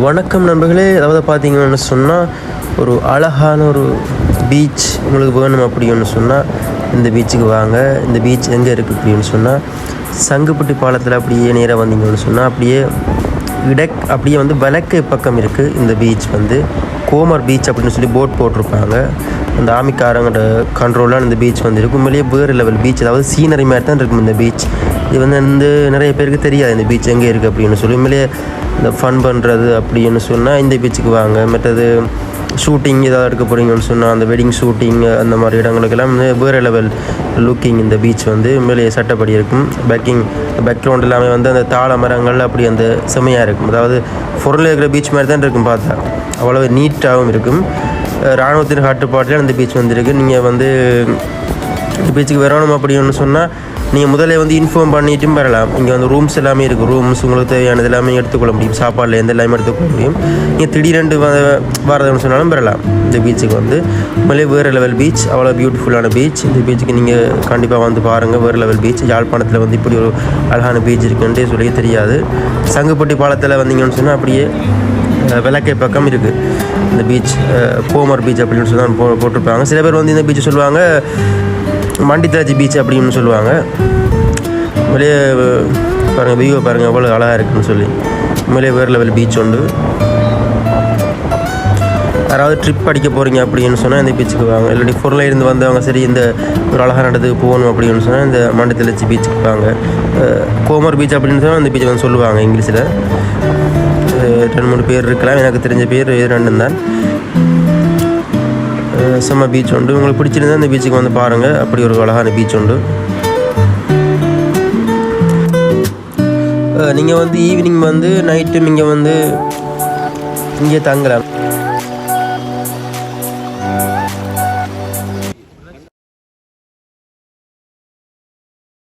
வணக்கம் நண்பர்களே அதாவது பார்த்தீங்கன்னு சொன்னால் ஒரு அழகான ஒரு பீச் உங்களுக்கு வேணும் அப்படின்னு சொன்னால் இந்த பீச்சுக்கு வாங்க இந்த பீச் எங்கே இருக்குது அப்படின்னு சொன்னால் சங்குப்பட்டி பாலத்தில் அப்படியே நேராக வந்தீங்கன்னு சொன்னால் அப்படியே இடக் அப்படியே வந்து வழக்கு பக்கம் இருக்குது இந்த பீச் வந்து. கோமர் பீச் அப்படின்னு சொல்லி போட் போட்டிருப்பாங்க. அந்த ஆமிக்காரங்கிட்ட கண்ட்ரோலாக இந்த பீச் வந்து இருக்கும். உண்மையிலேயே வேறு லெவல் பீச் அதாவது சீனரி மாதிரி தான் இருக்கும் இந்த பீச் இது வந்து வந்து நிறைய பேருக்கு தெரியாது இந்த பீச் எங்கே இருக்குது அப்படின்னு சொல்லி. உண்மையிலே இந்த ஃபன் பண்ணுறது அப்படின்னு சொன்னால் இந்த பீச்சுக்கு வாங்க. மற்றது ஷூட்டிங் ஏதாவது எடுக்க போகிறீங்கன்னு சொன்னால் அந்த வெட்டிங் ஷூட்டிங் அந்த மாதிரி இடங்களுக்கெல்லாம் வந்து வேறு லெவல் லுக்கிங் இந்த பீச் வந்து உண்மையிலேயே சட்டப்படி இருக்கும். பேக்கிங் பேக்ரவுண்ட் எல்லாமே வந்து அந்த தாழ மரங்கள் அப்படி அந்த செமையாக இருக்கும். அதாவது பொருள் இருக்கிற பீச் மாதிரி தான் இருக்கும் பார்த்தா. அவ்வளோ நீட்டாகவும் இருக்கும். இராணுவத்தின் கட்டுப்பாட்டில் அந்த பீச் வந்திருக்கு. நீங்கள் வந்து பீச்சுக்கு வரணும் அப்படின்னு சொன்னால் நீங்கள் முதல்ல வந்து இன்ஃபார்ம் பண்ணிட்டும் வரலாம். இங்கே வந்து ரூம்ஸ் எல்லாமே இருக்குது ரூம்ஸ் உங்களுக்கு தேவையானது எல்லாமே எடுத்துக்கொள்ள முடியும். சாப்பாடில் எந்த எல்லாமே எடுத்துக்கொள்ள முடியும். நீங்கள் திடீரெண்டு வரதுன்னு சொன்னாலும் வரலாம். இந்த பீச்சுக்கு வந்து. உண்மையிலே வேறு லெவல் பீச் அவ்வளோ பியூட்டிஃபுல்லான பீச் இந்த பீச்சுக்கு நீங்கள் கண்டிப்பாக வந்து பாருங்கள் வேறு லெவல் பீச் யாழ்ப்பாணத்தில் வந்து இப்படி ஒரு அழகான பீச் இருக்குன்ட்டு சொல்லி தெரியாது. சங்குப்பட்டி பாலத்தில் வந்தீங்கன்னு சொன்னால் அப்படியே விளக்கை பக்கம் இருக்குது இந்த பீச் கோமர் பீச் அப்படின்னு சொல்லி தான் போ போட்டிருப்பாங்க. சில பேர் வந்து இந்த பீச் சொல்லுவாங்க மண்டித்தாச்சி பீச் அப்படின்னு சொல்லுவாங்க. வெளியே பாருங்கள் வியூவை பாருங்கள் எவ்வளோ அழகாக இருக்குன்னு சொல்லி. மேலே வேறு லெவல் பீச் உண்டு. யாராவது ட்ரிப் அடிக்க போகிறீங்க அப்படின்னு சொன்னால் இந்த பீச்சுக்கு வாங்க. இல்லாட்டி பொருளை இருந்து வந்தவங்க சரி இந்த ஒரு அழகான இடத்துக்கு போகணும் அப்படின்னு சொன்னால் இந்த மண்டத்திலச்சி பீச்சுக்கு வாங்க. கோமர் பீச் அப்படின்னு சொன்னால் அந்த பீச் வந்து சொல்லுவாங்க இங்கிலீஷில். ரெண்டு மூணு பேர் இருக்கலாம். எனக்கு தெரிஞ்ச பேர் ரெண்டு தான். செம்ம பீச் உண்டு. உங்களுக்கு பிடிச்சிருந்தா அந்த பீச்சுக்கு வந்து பாருங்கள் அப்படி ஒரு அழகான பீச் உண்டு. நீங்கள் வந்து ஈவினிங் வந்து நைட்டு இங்கே வந்து இங்கே தங்கலாம்.